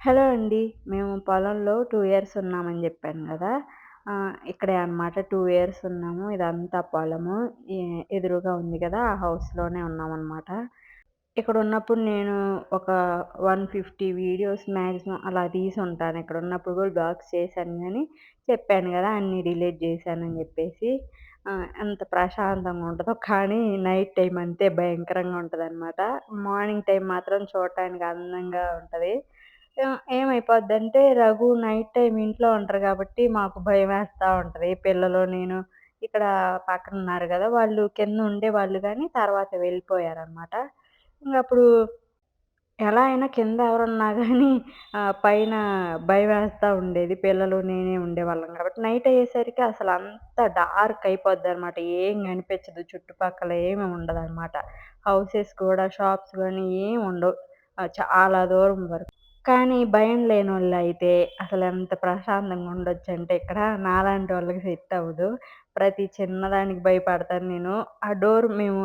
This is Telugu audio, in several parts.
హలో అండి. మేము పొలంలో టూ ఇయర్స్ ఉన్నామని చెప్పాను కదా ఇక్కడే అనమాట టూ ఇయర్స్ ఉన్నాము. ఇదంతా పొలము. ఎదురుగా ఉంది కదా ఆ హౌస్‌లోనే ఉన్నామనమాట. ఇక్కడున్నప్పుడు నేను ఒక 150 వీడియోస్ మ్యాక్సిమం అలా తీసి ఉంటాను ఇక్కడ ఉన్నప్పుడు కూడా బ్లాగ్స్ చేశాను కానీ చెప్పాను కదా అన్నీ రిలేట్ చేశానని చెప్పేసి అంత ఎంత ప్రశాంతంగా ఉంటుందో కానీ నైట్ టైం అంతే భయంకరంగా ఉంటదనమాట. మార్నింగ్ టైం మాత్రం చూడటానికి అందంగా ఉంటుంది ఆహ్, ఏమైపోద్దంటే రఘు నైట్ టైం ఇంట్లో ఉంటారు కాబట్టి మాకు భయం వేస్తూ ఉంటుంది పిల్లలు, నేను ఇక్కడ పక్కన ఉన్నారు కదా వాళ్ళు కింద ఉండేవాళ్ళు కానీ తర్వాత వెళ్ళిపోయారనమాట. ఇంగప్పుడు ఎలా అయినా కింద ఎవరున్నా కానీ పైన పైన వేస్తూ ఉండేది. పిల్లలు, నేనే ఉండేవాళ్ళం కాబట్టి నైట్ అయ్యేసరికి అసలు అంత డార్క్ అయిపోద్దనమాట. ఏం కనిపించదు చుట్టుపక్కల ఏమి ఉండదనమాట. హౌసెస్ కూడా, షాప్స్ కానీ ఏమి ఉండవు. చాలా దూరం వరకు. కానీ భయం లేనోళ్ళైతే అసలెంత ప్రశాంతంగా ఉండొచ్చంటే ఇక్కడ నాలాంటి వాళ్ళకి సెట్ అవ్వదు. ప్రతి చిన్నదానికి భయపడతాను నేను. ఆ డోర్ మేము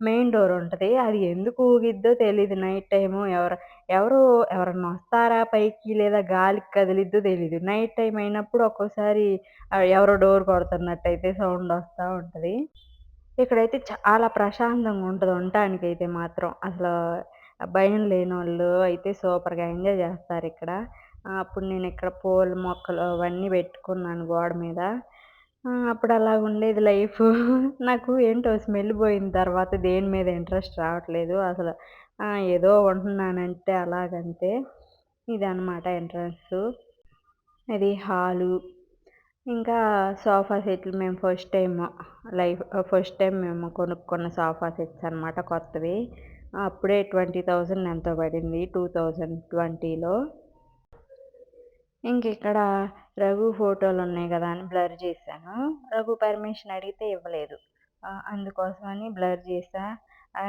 మెయిన్ డోర్ ఉంటది. అది ఎందుకు ఊగిద్దో తెలీదు నైట్ టైము. ఎవరు ఎవరు ఎవరన్నా వస్తారా పైకి లేదా గాలికి కదిలిద్దో తెలీదు. నైట్ టైమ్ అయినప్పుడు ఒక్కోసారి ఆహ్, ఎవరో డోర్ కొడుతున్నట్టయితే సౌండ్ వస్తా ఉంటది. ఇక్కడైతే చాలా ప్రశాంతంగా ఉంటది ఉండటానికైతే మాత్రం. అసలు భయం లేని వాళ్ళు అయితే సూపర్‌గా ఎంజాయ్ చేస్తారు ఇక్కడ అప్పుడు నేను ఇక్కడ పూల మొక్కలు అవన్నీ పెట్టుకున్నాను గోడ మీద. అప్పుడు అలా అలాగుండేది లైఫ్ నాకు ఏంటో స్మెల్ పోయిన తర్వాత దేని మీద ఇంట్రెస్ట్ రావట్లేదు. అసలు ఏదో ఉంటున్నానంటే అలాగంతే. ఇదనమాట ఎంట్రన్స్ ఇది హాలు. ఇంకా సోఫా సెట్లు మేము first time life first time మేము కొనుక్కున్న సోఫా సెట్స్ అనమాట కొత్తవి. అప్పుడే 20,000 ఎంతో పడింది 2020లో. ఇంకిక్కడ రఘు ఫోటోలు ఉన్నాయి కదా అని బ్లర్ చేశాను రఘు పర్మిషన్ అడిగితే ఇవ్వలేదు. అందుకోసమని బ్లర్ చేసా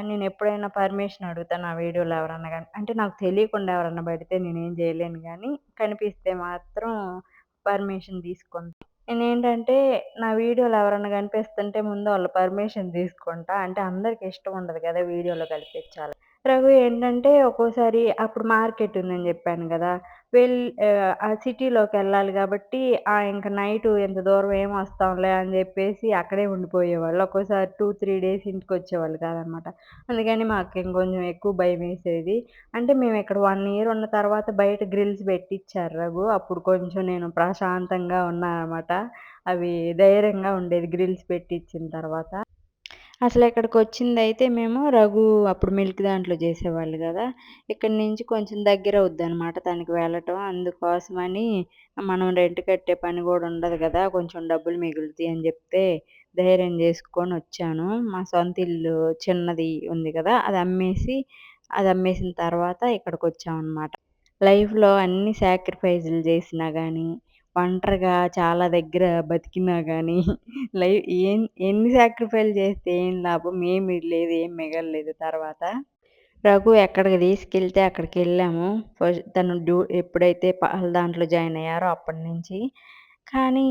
నేను ఎప్పుడైనా పర్మిషన్ అడుగుతాను నా వీడియోలో ఎవరన్నా కానీ అంటే నాకు తెలియకుండా ఎవరన్నా పడితే నేనేం చేయలేను కానీ కనిపిస్తే మాత్రం పర్మిషన్ తీసుకుంటాను నేనేంటంటే నా వీడియోలో ఎవరన్నా కనిపిస్తుంటే ముందు వాళ్ళ పర్మిషన్ తీసుకుంటా. అంటే అందరికి ఇష్టం ఉండదు కదా వీడియోలో కనిపించాలి. రఘు ఏంటంటే ఒక్కోసారి అప్పుడు మార్కెట్ ఉందని చెప్పాను కదా వెల్ ఆహ్, ఆ సిటీలోకెళ్ళాలి గాబట్టి ఆహ్, ఇంక నైటు ఇంత దూరం ఏం వస్తాంలే అని జెప్పేసి అక్కడే ఉండిపోయేవాళ్ళు. ఒక్కోసారి 2, 3 డేస్ ఇంటికొచ్చేవాళ్ళు కాదనమాట. అందుకని మాకు ఇంకొంచెం ఎక్కువ భయమేసేది. అంటే మేము ఇక్కడ 1 ఇయర్ ఉన్న తర్వాత బయట గ్రిల్స్ పెట్టిచ్చారు రఘు. అప్పుడు కొంచెం నేను ప్రశాంతంగా ఉన్నాననమాట. అవి ధైర్యంగా ఉండేది గ్రిల్స్ పెట్టిచ్చిన తర్వాత. అసలు ఇక్కడికి వచ్చింది అయితే మేము రఘు అప్పుడు మిల్క్ దాంట్లో చేసేవాళ్ళు కదా ఇక్కడి నుంచి కొంచెం దగ్గర వద్దనమాట తనకి వెళ్ళటం. అందుకోసమని మనం రెంట్ కట్టే పని కూడా ఉండదు కదా కొంచెం డబ్బులు మిగులుతాయి అని చెప్తే ధైర్యం చేసుకొని వచ్చాను మా సొంత ఇల్లు చిన్నది ఉంది కదా అది అమ్మేసి అది అమ్మేసిన తర్వాత ఇక్కడికి వచ్చామన్నమాట లైఫ్‌లో అన్ని సాక్రిఫైజులు చేసినా కానీ ఒంటరిగా చాలా దగ్గర బతికినా గానీ, లైవ్ ఏం ఎన్ని సాక్రిఫైలు చేస్తే ఏం లాభం? ఏమి లేదు. ఏం మిగలలేదు తర్వాత. రఘు ఎక్కడికి తీసుకెళ్తే అక్కడికెళ్ళాము. ఫస్ట్ తను డ్యూ ఎప్పుడైతే పాల దాంట్లో జాయిన్ అయ్యారో అప్పటినుంచి. కానీ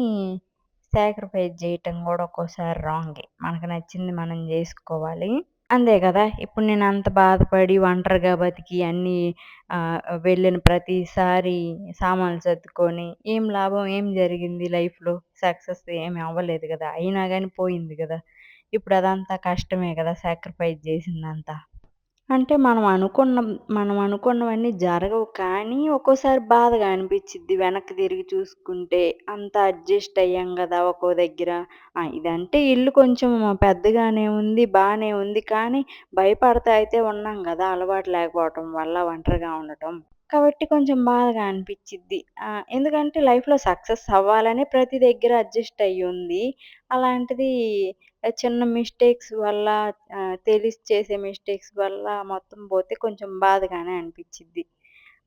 సాక్రిఫైస్ చేయటం గూడా ఒక్కోసారి రాంగే. మనకు నచ్చింది మనం జేసుకోవాలి. అంతే కదా ఇప్పుడు నేను అంత బాధపడి ఒంటరిగా బతికి అన్నీ ఆహ్, వెళ్ళిన ప్రతిసారి సామాన్లు సర్దుకొని ఏం లాభం? ఏం జరిగింది లైఫ్‌లో? సక్సెస్ ఏమి అవ్వలేదు గదా! అయినా కానీ పోయింది గదా! ఇప్పుడదంతా కష్టమే గదా! సాక్రిఫైస్ చేసిందంతా. అంటే మనం అనుకున్న మనం అనుకున్నవన్నీ జరగవు కానీ, ఒక్కోసారి బాధగా అనిపించిద్ది వెనక్కి తిరిగి చూసుకుంటే. అంత అడ్జస్ట్ అయ్యాం కదా ఒక్కో దగ్గర. ఆ! ఇదంటే ఇల్లు కొంచెం పెద్దగానే ఉంది. బాగానే ఉంది. కానీ భయపడతా అయితే ఉన్నాం కదా అలవాటు లేకపోవటం వల్ల ఒంటరిగా ఉండటం. కాబట్టి కొంచెం బాధగా అనిపిచ్చిద్ది. ఆహ్, ఎందుకంటే లైఫ్‌లో సక్సెస్ అవ్వాలనే ప్రతి దగ్గర అడ్జస్ట్ అయ్యుంది. అలాంటిది చిన్న మిస్టేక్స్ వల్ల ఆహ్, తెలిసి చేసే మిస్టేక్స్ వల్ల మొత్తం పోతే కొంచెం బాధగానే అనిపిచ్చిద్ది.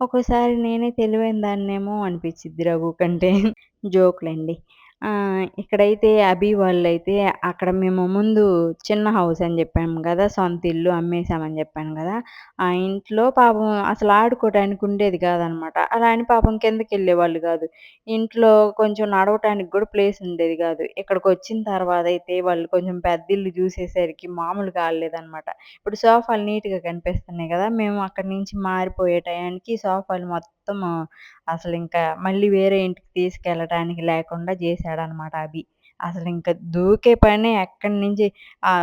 ఒక్కోసారి నేనే తెలివైన దాన్నేమో అనిపిచ్చిద్ది రఘు కంటే. జోక్‌లెండి. ఆహ్, ఇక్కడైతే అభి వాళ్ళైతే అక్కడ మేము ముందు చిన్న హౌస్ అని జెప్పాము గదా! సొంత ఇల్లు అమ్మేసామని జెప్పాను గదా! ఆ ఇంట్లో పాపం అసలు ఆడుకోవటానికి ఉండేది గాదనమాట. అలా అని పాపం కిందకెళ్ళేవాళ్ళు గాదు. ఇంట్లో కొంచెం నడవటానికి గూడా ప్లేస్ ఉండేది గాదు. ఇక్కడికొచ్చిన తర్వాత అయితే వాళ్ళు కొంచెం పెద్ద ఇల్లు జూసేసరికి మామూలు కాలేదనమాట. ఇప్పుడు సోఫాలు నీట్‌గా కనిపిస్తున్నాయి గదా! మేము అక్కడి నుంచి మారిపోయే టయానికి సోఫాలు మొత్తం మొత్తం అసలు ఇంకా మళ్ళీ వేరే ఇంటికి తీసుకెళ్ళటానికి లేకుండా చేశాడనమాట అభి. ఇంకా దూకే పని ఎక్కడి నుంచి ఆ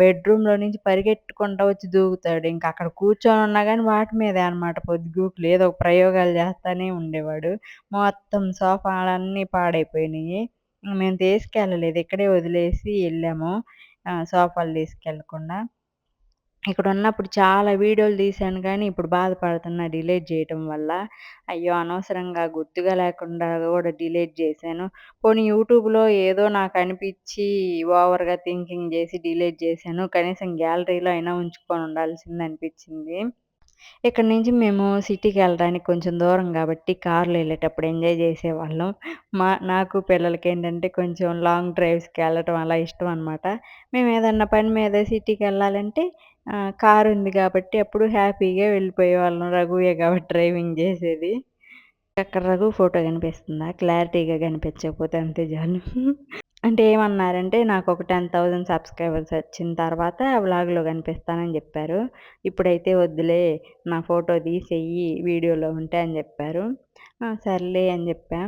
బెడ్‌రూమ్‌లో నుంచి పరిగెట్టుకుంటా వచ్చి దూకుతాడు. ఇంకా అక్కడ కూర్చొని ఉన్నా కానీ వాటి మీదే అనమాట పొద్దుగూకులు. ఏదో ఒక ప్రయోగాలు చేస్తానే ఉండేవాడు. మొత్తం సోఫాలన్నీ పాడైపోయినాయి మేము తీసుకెళ్ళలేదు. ఇక్కడే వదిలేసి వెళ్ళాము సోఫాలు తీసుకెళ్ళకుండా. ఇక్కడున్నప్పుడు చాలా వీడియోలు తీశాను కానీ ఇప్పుడు బాధపడుతున్నా డిలేట్ చేయటం వల్ల. అయ్యో! అనవసరంగా గుర్తుగా లేకుండా కూడా డిలేట్ చేశాను పోనీ యూట్యూబ్‌లో ఏదో నాకు అనిపించి ఓవర్‌గా థింకింగ్ చేసి డిలేట్ చేశాను కనీసం గ్యాలరీలో అయినా ఉంచుకొని ఉండాల్సింది అనిపించింది ఇక్కడి నుంచి మేము సిటీకి వెళ్ళడానికి కొంచెం దూరం కాబట్టి కార్‌లో వెళ్ళేటప్పుడు ఎంజాయ్ చేసేవాళ్ళం మా నాకు పిల్లలకి ఏంటంటే కొంచెం లాంగ్ డ్రైవ్స్కి వెళ్ళటం అలా ఇష్టం అనమాట. మేము ఏదన్నా పని మీద సిటీకి వెళ్ళాలంటే కారు ఉంది కాబట్టి అప్పుడు హ్యాపీగా వెళ్ళిపోయేవాళ్ళం. రఘువే కాబట్టి డ్రైవింగ్ జేసేది. అక్కడ రఘు ఫోటో కనిపిస్తుందా? క్లారిటీగా కనిపించకపోతే అంతే చాలు. అంటే ఏమన్నారంటే నాకొక 10,000 సబ్స్క్రైబర్స్ వచ్చిన తర్వాత వ్లాగ్‌లో కనిపిస్తానని జెప్పారు. ఇప్పుడైతే వద్దులే నా ఫోటో తీసేయి వీడియోలో ఉంటే అని జెప్పారు. ఆ! సర్లే అని జెప్పా.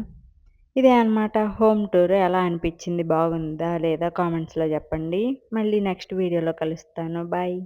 ఇదే అనమాట హోమ్ టూర్ ఎలా అనిపిచ్చింది? బాగుందా? లేదా? కామెంట్స్‌లో జెప్పండి. మళ్ళీ నెక్స్ట్ వీడియోలో కలుస్తాను. బాయ్.